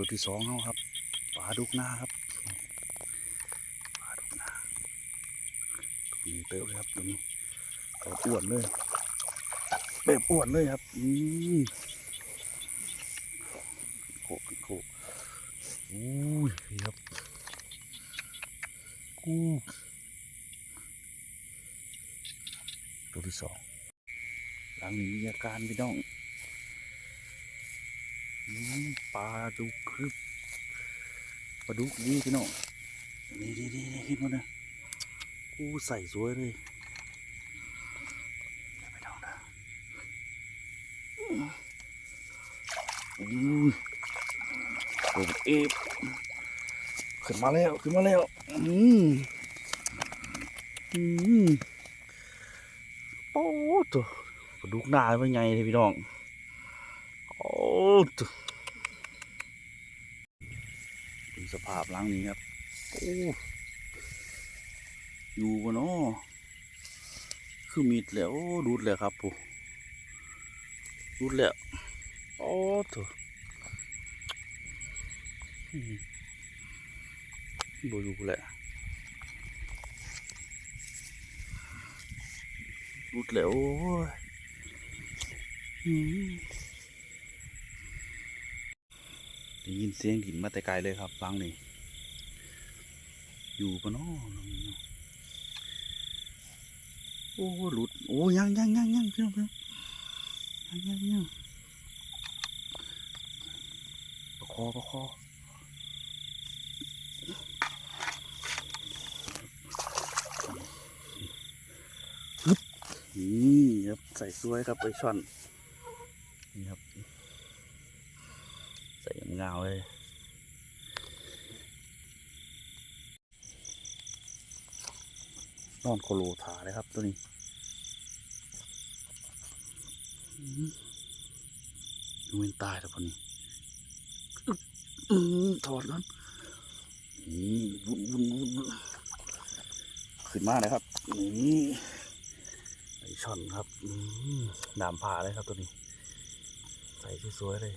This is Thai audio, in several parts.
ตัวที่สองเขาครับปลาดุกหน้าครับปลาดุกหน้าตัวนี้เติบเลยครับตัวนี้ตัวอ้วนเลยแบบอ้วนเลยครับอืมโคกโคกอุ้ยครับกู้ตัวที่สองหลังนี้มีอาการพี่น้อง ปลาดุกครับปลาดุกนี่พี่น้องนี่นี่นี่นี่เห็นมั้ยนะกูใส่สวยเลยอย่าไปเอานะอืมโอ้เอฟขึ้นมาแล้วขึ้นมาแล้วอืมอืมโอ้ตัวปลาดุกหน้าเป็นไงเลยพี่น้อง โอ้ดูสภาพล้างนี้ครับ โอ้ อยู่บนอ้อคือมิดแล้วดูดแล้วครับปูดูดแล้ว โอ้ตัวอืมบอยู่แหละดูดแล้วโอ้ยอืม ได้ ยินเสียงดินมาแต่ไกลเลยครับฟังนี่อยู่ปะเนาะน้องนี่เนาะโอ้หลุดโอ้ยังยังยังยังเพื่อนเพื่อนยังยังยังประคอประคอฮึนี่ครับใส่สวยครับไปช่อนนี่ครับ ใส่เงาเลยนอนโคโลถาเลยครับตัวนี้ดูเป็นตายแล้วพอนี้ถอดนนี่วุ้นวุ้นวุ้นวุ้นขึ้นมาเลยครับนี่ไอช่อนครับอืมดามผ่าเลยครับตัวนี้ ใส่สวยๆเลย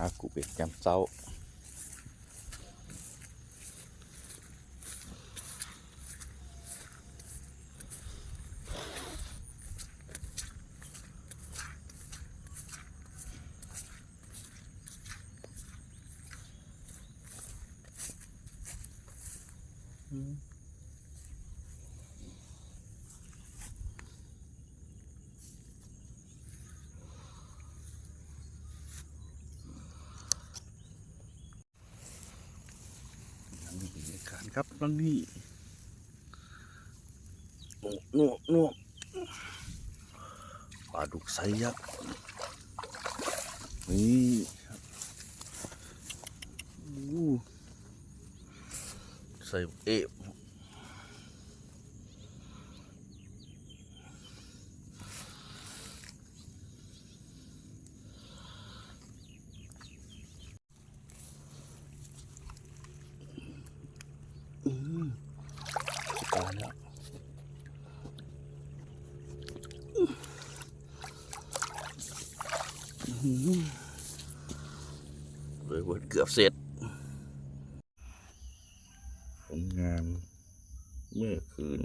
อากูเป็ดยำเจ้ายังมีบรรยา การครับตรงนี้โอ้โน่โนกปลาดุกไซยักษ์นี่ครับใส่เอฟอืมตายแล้วอื้อหือ เลยวันเกือบเสร็จผลงานเมื่อคืน